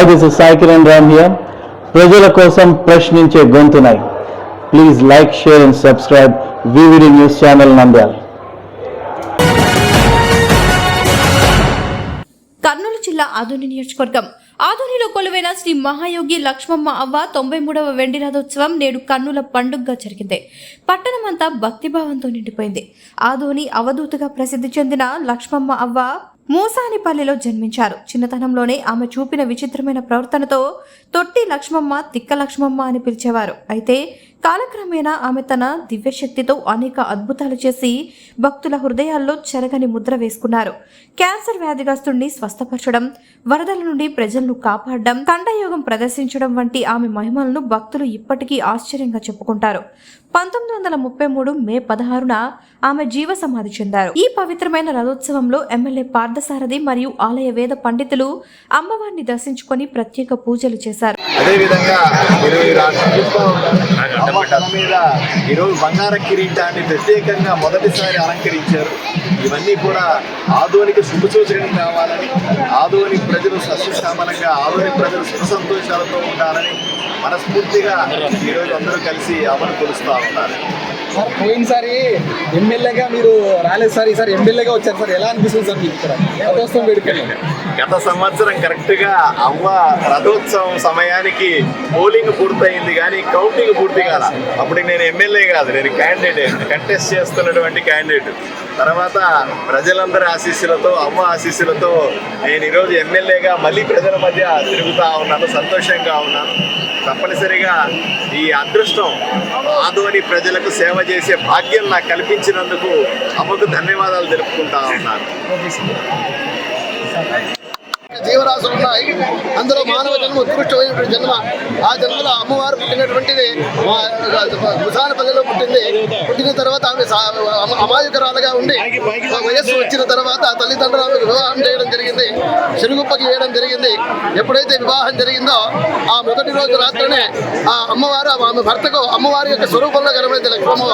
Hi this is Sai Kiran Ram here ప్రజల కోసం ప్రశ్నించే గొంతునై. Please like share and subscribe VVD news channel Nandyal Kurnool జిల్లా ఆదోని నియోజకవర్గం. ఆదోనిలో కొలువైన శ్రీ మహాయోగి లక్ష్మమ్మ అవ్వ తొంభై మూడవ వెండి రథోత్సవం నేడు కన్నుల పండుగగా జరిగింది. పట్టణమంతా భక్తిభావంతో నిండిపోయింది. ఆదోని అవధూతగా ప్రసిద్ధి చెందిన లక్ష్మమ్మ అవ్వ మూసానిపల్లిలో జన్మించారు. చిన్నతనంలోనే ఆమె చూపిన విచిత్రమైన ప్రవర్తనతో తొట్టి లక్ష్మమ్మ తిక్క లక్ష్మమ్మ అని పిలిచేవారు. అయితే కాలక్రమేణా ఆమె తన దివ్యశక్తితో అనేక అద్భుతాలు చేసి భక్తుల హృదయాల్లో చెరగని ముద్ర వేసుకున్నారు. క్యాన్సర్ వ్యాధిగ్రస్తుడిని స్వస్థపరచడం వరదల నుండి ప్రజలను కాపాడడం తండయోగం ప్రదర్శించడం వంటి ఆమె మహిమలను భక్తులు ఇప్పటికీ ఆశ్చర్యంగా చెప్పుకుంటారు. పంతొమ్మిది వందల ముప్పై మూడు మే పదహారున ఆమె జీవ సమాధి చెందారు. ఈ పవిత్రమైన రథోత్సవంలో ఎమ్మెల్యే పార్థసారథి మరియు ఆలయ వేద పండితులు అమ్మవారిని దర్శించుకొని ప్రత్యేక పూజలు చేశారు. అదేవిధంగా ఇరవై రాష్ట్రాల ప్రభుత్వం మీద ఈరోజు బంగార కిరీటాన్ని ప్రత్యేకంగా మొదటిసారి అలంకరించారు. ఇవన్నీ కూడా ఆధునిక శుభసూచకం కావాలని ఆధునిక ప్రజలు సస్యశ్యామలంగా ఆధునిక ప్రజలు సుఖ సంతోషాలతో ఉండాలని మనస్ఫూర్తిగా ఈరోజు అందరూ కలిసి అమలు కొలుస్తూ ఉన్నారు. సార్ పోయినసారి ఎమ్మెల్యేగా మీరు రాలేదు సార్. ఈసారి ఎమ్మెల్యేగా వచ్చారు సార్. ఎలా అనిపిస్తుంది సార్ మీకు ఇక్కడ? రథోత్సవం వేడుకలు. గత సంవత్సరం కరెక్ట్గా అవ్వ రథోత్సవం సమయానికి పోలింగ్ పూర్తయింది కానీ కౌంటింగ్ పూర్తి కాల. అప్పుడు నేను ఎమ్మెల్యే కాదు నేను క్యాండిడేట్ కంటెస్ట్ చేస్తున్నటువంటి క్యాండిడేట్ తర్వాత ప్రజలందరి ఆశీస్సులతో అమ్మ ఆశీస్సులతో నేను ఈరోజు ఎమ్మెల్యేగా మళ్ళీ ప్రజల మధ్య తిరుగుతూ ఉన్నాను సంతోషంగా ఉన్నాను. తప్పనిసరిగా ఈ అదృష్టం ఆదోని ప్రజలకు సేవ చేసే భాగ్యం నాకు కల్పించినందుకు అమ్మకు ధన్యవాదాలు తెలుపుకుంటా ఉన్నాను. జీవరాశులు ఉన్నాయి అందులో మానవ జన్మ ఉత్కృష్టమైనటువంటి జన్మ. ఆ జన్మలో అమ్మవారు పుట్టినటువంటిది ముసానపల్లిలో పుట్టింది. పుట్టిన తర్వాత ఆమె సా- అమాయకురాలుగా ఉండి వయస్సు వచ్చిన తర్వాత తల్లిదండ్రులు ఆమెకు వివాహం చేయడం జరిగింది. చెరుగుప్పకి వేయడం జరిగింది. ఎప్పుడైతే వివాహం జరిగిందో ఆ మొదటి రోజు రాత్రినే ఆ అమ్మవారు ఆమె భర్తకు అమ్మవారి యొక్క స్వరూపంలో కనబడింది లక్ష్మమ్మ.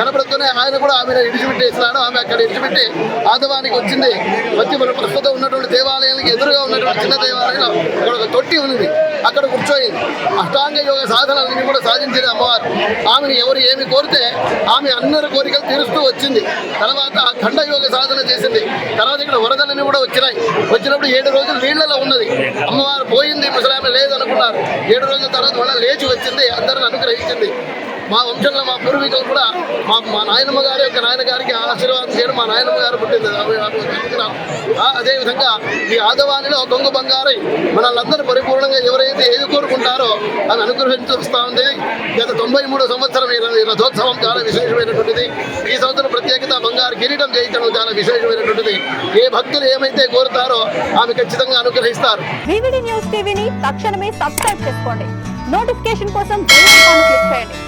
కనబడుతూనే ఆయన కూడా ఆమెను ఇడిచిపెట్టేసినాడు. ఆమె అక్కడ ఇడిచిపెట్టి ఆదవానికి వచ్చింది. వచ్చి మన ప్రస్తుతం ఉన్నటువంటి దేవాలయానికి ఎదురుగా ఉన్నటువంటి చిన్న దేవాలయం ఇక్కడ ఒక తొట్టి ఉంది. అక్కడ కూర్చోయింది. అష్టాంగ యోగ సాధనలన్నీ కూడా సాధించింది అమ్మవారు. ఆమెను ఎవరు ఏమి కోరితే ఆమె అందరి కోరికలు తీరుస్తూ వచ్చింది. తర్వాత ఖండ యోగ సాధన చేసింది. తర్వాత ఇక్కడ వరదలన్నీ కూడా వచ్చినాయి. వచ్చినప్పుడు ఏడు రోజులు నీళ్ళలో ఉన్నది. అమ్మవారు పోయింది ముసలామె లేదనుకున్నారు ఏడు రోజుల తర్వాత మళ్ళీ లేచి వచ్చింది అందరిని అనుగ్రహించింది. మా వంశంలో మా పూర్వీకులు కూడా మా మా నాయనమ్మ గారి యొక్క నాయన గారికి ఆశీర్వాదం చేయడం మా నాయనమ్మ గారు పుట్టింది ఆమె అదేవిధంగా ఈ ఆదవానిలో కొంగు బంగారై మనల్ని పరిపూర్ణంగా ఎవరైతే ఏది కోరుకుంటారో అని అనుగ్రహిస్తూ ఉంది. గత తొంభై మూడు సంవత్సరం ఈ రథోత్సవం చాలా విశేషమైనటువంటిది. ఈ సంవత్సరం ప్రత్యేకత బంగారు కిరీటం చేయించడం చాలా విశేషమైనటువంటిది. ఏ భక్తులు ఏమైతే కోరుతారో ఆమె ఖచ్చితంగా అనుగ్రహిస్తారు. న్యూస్ టీవీని తక్షణమే సబ్స్క్రైబ్ చేసుకోండి. నోటిఫికేషన్ కోసం క్లిక్ చేయండి.